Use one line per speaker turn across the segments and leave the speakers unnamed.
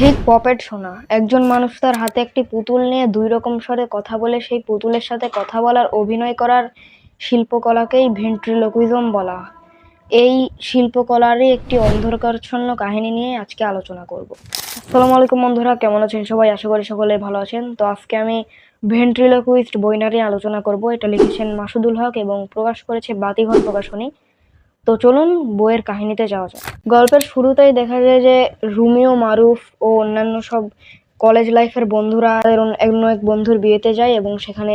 ঠিক পপেট শোনা একজন মানুষ তার হাতে একটি পুতুল নিয়ে দুই রকম স্বরে কথা বলে, সেই পুতুলের সাথে কথা বলার, অভিনয় করার শিল্পকলাকেই ভেন্ট্রিলোকুইজম বলা। এই শিল্পকলারই একটি অন্ধকারচ্ছন্ন কাহিনী নিয়ে আজকে আলোচনা করব। আসসালামু আলাইকুম বন্ধুরা, কেমন আছেন সবাই? আশা করি সকলে ভালো আছেন। তো আজকে আমি ভেন্ট্রিলোকুইস্ট বইনারি আলোচনা করব। এটা লিখেছেন মাসুদুল হক এবং প্রকাশ করেছে বাতিঘর প্রকাশনী। তো চলুন বইয়ের কাহিনীতে যাওয়া যাক। গল্পের শুরুতেই দেখা যায় যে রুমিও মারুফ ও অন্যান্য সব কলেজ লাইফের বন্ধুরা অন্য এক বন্ধুর বিয়েতে যায় এবং সেখানে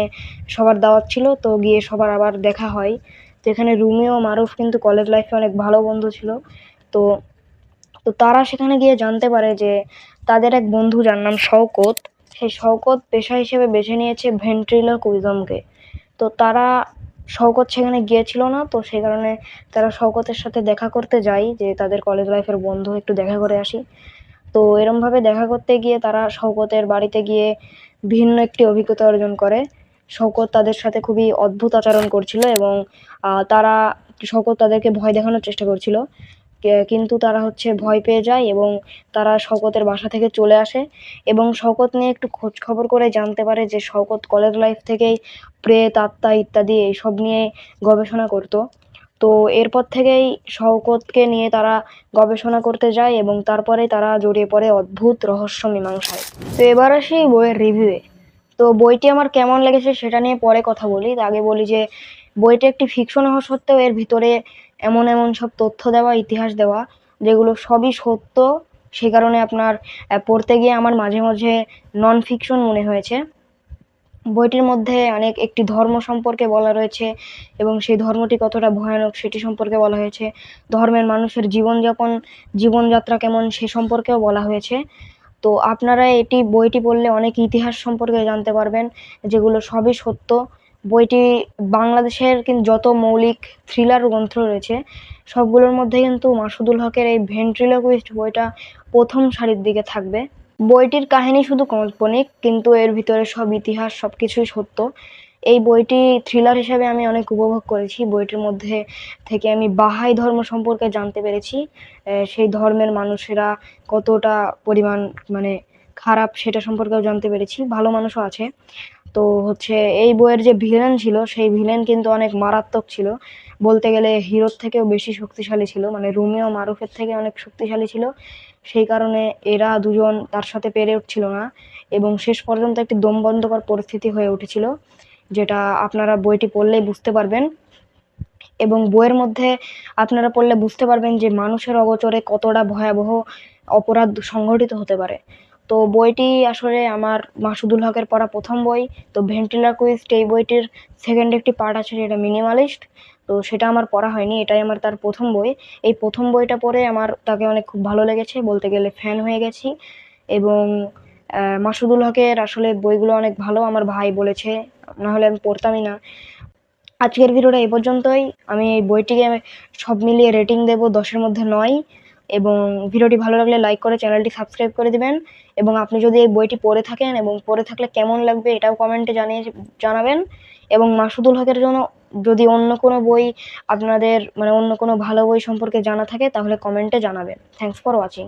সবার দাওয়াত ছিল, তো গিয়ে সবার আবার দেখা হয়। তো এখানে রুমিও মারুফ কিন্তু কলেজ লাইফে অনেক ভালো বন্ধু ছিল। তো তো তারা সেখানে গিয়ে জানতে পারে যে তাদের এক বন্ধু যার নাম শওকত। সেই শওকত পেশা হিসেবে বেছে নিয়েছে ভেন্ট্রিলোকুইজমকে তো তারা শওকত সেখানে গিয়েছিল না, তো সেই কারণে তারা শওকতের সাথে দেখা করতে যায়, যে তাদের কলেজ লাইফের বন্ধু, একটু দেখা করে আসি। তো এরমভাবে দেখা করতে গিয়ে তারা শওকতের বাড়িতে গিয়ে ভিন্ন একটি অভিজ্ঞতা অর্জন করে। শওকত তাদের সাথে খুবই অদ্ভুত আচরণ করছিল এবং তারা, শওকত তাদেরকে ভয় দেখানোর চেষ্টা করছিল। কিন্তু তারা হচ্ছে ভয় পেয়ে যায় এবং তারা শওকতের বাসা থেকে চলে আসে এবং শওকত নিয়ে একটু খোঁজ খবর করে জানতে পারে যে শওকত কলেজ লাইফ থেকেই প্রেত, আত্মা ইত্যাদি এইসব নিয়ে গবেষণা করতো। তো এরপর থেকেই শওকতকে নিয়ে তারা গবেষণা করতে যায় এবং তারপরে তারা জড়িয়ে পড়ে অদ্ভুত রহস্য মীমাংসায়। তো এবার আসি বইয়ের রিভিউয়ে তো বইটি আমার কেমন লেগেছে সেটা নিয়ে পরে কথা বলি। আগে বলি যে বইটি একটি ফিকশন হওয়া সত্ত্বেও এর ভিতরে এমন এমন সব তথ্য দেওয়া, ইতিহাস দেওয়া, যেগুলো সবই সত্য, সে কারণে আপনার পড়তে গিয়ে আমার মাঝে মাঝে নন ফিকশন মনে হয়েছে। বইটির মধ্যে অনেক একটি ধর্ম সম্পর্কে বলা রয়েছে এবং সেই ধর্মটি কতটা ভয়ানক সেটি সম্পর্কে বলা হয়েছে। ধর্মের মানুষের জীবনযাপন, জীবনযাত্রা কেমন সে সম্পর্কেও বলা হয়েছে। তো আপনারা এটি, বইটি পড়লে অনেক ইতিহাস সম্পর্কে জানতে পারবেন, যেগুলো সবই সত্য। বইটি বাংলাদেশের কিন্তু যত মৌলিক থ্রিলার গ্রন্থ রয়েছে, সবগুলোর মধ্যে কিন্তু মাসুদুল হকের এই ভেন্ট্রিলোকুইস্ট বইটা প্রথম সারির দিকে থাকবে। বইটির কাহিনী শুধু কাল্পনিক, কিন্তু এর ভিতরে সব ইতিহাস সব কিছুই সত্য। এই বইটি থ্রিলার হিসাবে আমি অনেক উপভোগ করেছি। বইটির মধ্যে থেকে আমি বাহাই ধর্ম সম্পর্কে জানতে পেরেছি। সেই ধর্মের মানুষেরা কতটা পরিমাণ মানে খারাপ সেটা সম্পর্কেও জানতে পেরেছি। ভালো মানুষও আছে। তো হচ্ছে এই বইয়ের যে ভিলেন ছিল, সেই ভিলেন কিন্তু অনেক মারাত্মক ছিল। বলতে গেলে হিরোর থেকেও বেশি শক্তিশালী ছিল মানে রুমিও মারুফের থেকে অনেক শক্তিশালী ছিল। সেই কারণে এরা দুজন তার সাথে পেরে উঠছিল না এবং শেষ পর্যন্ত একটি দম বন্ধকর পরিস্থিতি হয়ে উঠেছিল, যেটা আপনারা বইটি পড়লেই বুঝতে পারবেন। এবং বইয়ের মধ্যে আপনারা পড়লে বুঝতে পারবেন যে মানুষের অগোচরে কতটা ভয়াবহ অপরাধ সংঘটিত হতে পারে। তো বইটি আসলে আমার মাসুদুল হকের পড়া প্রথম বই। তো ভেন্টিলাকুইস্ট এই বইটির সেকেন্ড একটি পার্ট আছে যেটা মিনিমালিস্ট তো সেটা আমার পড়া হয়নি, এটাই আমার তার প্রথম বই। এই প্রথম বইটা পড়ে আমার তাকে অনেক খুব ভালো লেগেছে, বলতে গেলে ফ্যান হয়ে গেছি। এবং মাসুদুল হকের আসলে বইগুলো অনেক ভালো, আমার ভাই বলেছে না হলে আমি পড়তামই না। আজকের ভিডিওটা এই পর্যন্তই। আমি এই বইটিকে সব মিলিয়ে রেটিং দেবো দশের মধ্যে নয়। এবং ভিডিওটি ভালো লাগলে লাইক করে চ্যানেলটি সাবস্ক্রাইব করে দেবেন। এবং আপনি যদি এই বইটি পড়ে থাকেন এবং পড়ে থাকলে কেমন লাগবে এটাও কমেন্টে জানিয়ে জানাবেন। এবং মাসুদুল হকের জন্য যদি অন্য কোনো বই আপনাদের মানে অন্য কোনো ভালো বই সম্পর্কে জানা থাকে তাহলে কমেন্টে জানাবেন। Thanks for watching